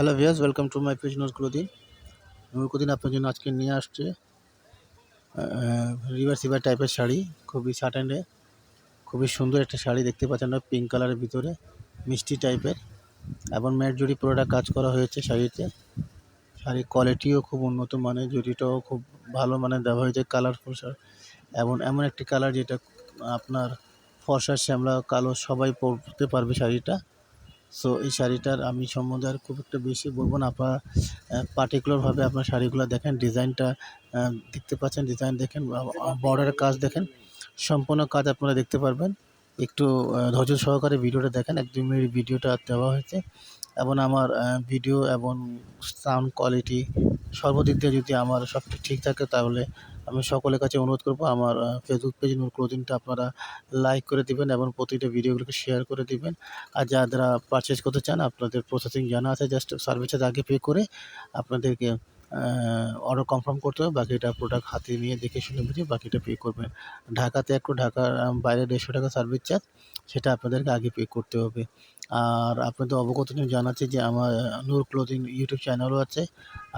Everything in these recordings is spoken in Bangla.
Hello ভিয়াস welcome to my page নোজ ক্লোদিন নূরকুদিন আপনার জন্য আজকে নিয়ে আসছে রিভার সিভার টাইপের শাড়ি। খুবই সাটেনে খুবই সুন্দর একটা শাড়ি দেখতে পাচ্ছেন পিঙ্ক কালারের ভিতরে, মিষ্টি টাইপের এবং ম্যাট জুড়ি পুরোটা কাজ করা হয়েছে শাড়িতে। শাড়ির কোয়ালিটিও খুব উন্নত মানের, জুড়িটাও খুব ভালো মানে দেওয়া হয়েছে কালারফুল শাড়ি। এবং এমন একটি কালার যেটা আপনার ফর্সা, শ্যামলা, কালো সবাই পরতে পারবে শাড়িটা। সো এই শাড়িটার আমি সম্বন্ধে আর খুব একটা বেশি বলব না। আপনারা পার্টিকুলারভাবে আপনার শাড়িগুলো দেখেন ডিজাইনটা দেখতে পাচ্ছেন ডিজাইন দেখেন বর্ডারের কাজ দেখেন, সম্পূর্ণ কাজ আপনারা দেখতে পারবেন। একটু ধৈর্য সহকারে ভিডিওটা দেখেন, এক দুই মিনিট ভিডিওটা দেওয়া হয়েছে। এবং আমার ভিডিও এবং সাউন্ড কোয়ালিটি সর্বদিক দিয়ে যদি আমার সব ঠিক থাকে, তাহলে আমি সকলের কাছে অনুরোধ করব আমার ফেসবুক পেজ নূর ক্লোদিংটা আপনারা লাইক করে দিবেন এবং প্রতিটা ভিডিওগুলোকে শেয়ার করে দিবেন। আর যারা পারচেজ করতে চান, আপনাদের প্রসেসিং জানা আছে জাস্ট সার্ভিস চার্জ আগে পে করে আপনাদেরকে অর্ডার কনফার্ম করতে হবে। বাকিটা প্রোডাক্ট হাতে নিয়ে দেখে শুনে বুঝে বাকিটা পে করবেন। ঢাকাতে একটু ঢাকার বাইরে দেড়শো টাকা সার্ভিস চার্জ সেটা আপনাদেরকে আগে পে করতে হবে। আর আপনাদের অবগত জন্য জানাচ্ছি যে আমার নূর ক্লোদিং ইউটিউব চ্যানেলও আছে।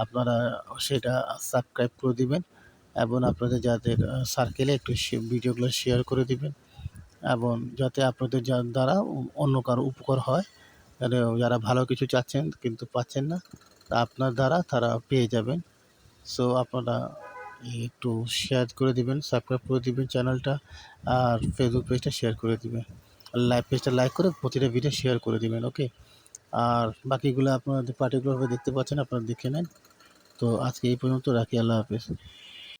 আপনারা সেটা সাবস্ক্রাইব করে দিবেন। এবং আপনাদের যাদের সার্কেলে একটু ভিডিওগুলো শেয়ার করে দিবেন এবং যাতে আপনাদের যা- দ্বারা অন্য কারও উপকার হয়। যাতে যারা ভালো কিছু চাচ্ছেন কিন্তু পাচ্ছেন না, তা আপনার দ্বারা তারা পেয়ে যাবেন। সো আপনারা একটু শেয়ার করে দিবেন সাবস্ক্রাইব করে দিবেন চ্যানেলটা আর ফেসবুক পেজটা শেয়ার করে দিবেন। লাইভ পেজটা লাইক করে প্রতিটা ভিডিও শেয়ার করে দিবেন ওকে আর বাকিগুলো আপনারা পার্টিকুলারভাবে দেখতে পাচ্ছেন, আপনারা দেখে নেন। তো আজকে এই পর্যন্ত রাখি, আল্লাহ হাফেজ।